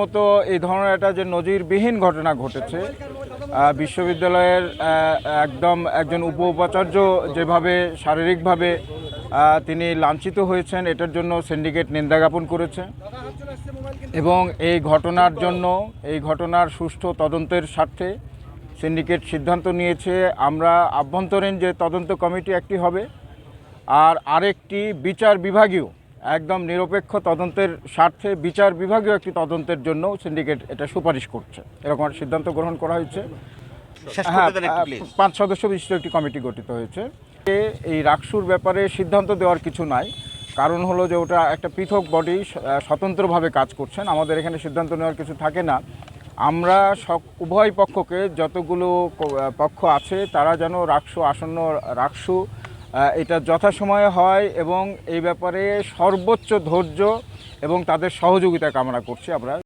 মতো এই ধরনের একটা যে নজিরবিহীন ঘটনা ঘটেছে বিশ্ববিদ্যালয়ের একদম একজন উপ উপাচার্য যেভাবে শারীরিকভাবে তিনি লাঞ্ছিত হয়েছেন, এটার জন্য সিন্ডিকেট নিন্দা জ্ঞাপন করেছে। এবং এই ঘটনার জন্য, এই ঘটনার সুষ্ঠু তদন্তের স্বার্থে সিন্ডিকেট সিদ্ধান্ত নিয়েছে, আমরা আভ্যন্তরীণ যে তদন্ত কমিটি একটি হবে, আর আরেকটি বিচার বিভাগীয় একদম নিরপেক্ষ তদন্তের স্বার্থে বিচার বিভাগীয় একটি তদন্তের জন্য সিন্ডিকেট এটা সুপারিশ করছে। এরকম একটা সিদ্ধান্ত গ্রহণ করা হয়েছে। হ্যাঁ পাঁচ সদস্য বিশিষ্ট একটি কমিটি গঠিত হয়েছে। এই রাকসুর ব্যাপারে সিদ্ধান্ত দেওয়ার কিছু নাই। কারণ হলো যে ওটা একটা পৃথক বডি স্বতন্ত্রভাবে কাজ করছেন। আমাদের এখানে সিদ্ধান্ত নেওয়ার কিছু থাকে না। আমরা উভয় পক্ষকে যতগুলো পক্ষ আছে তারা যেন রাকসু আসন্ন রাকসু এটা যথাসময়ে হয় এবং এই ব্যাপারে সর্বোচ্চ ধৈর্য এবং তাদের সহযোগিতা কামনা করছি আমরা।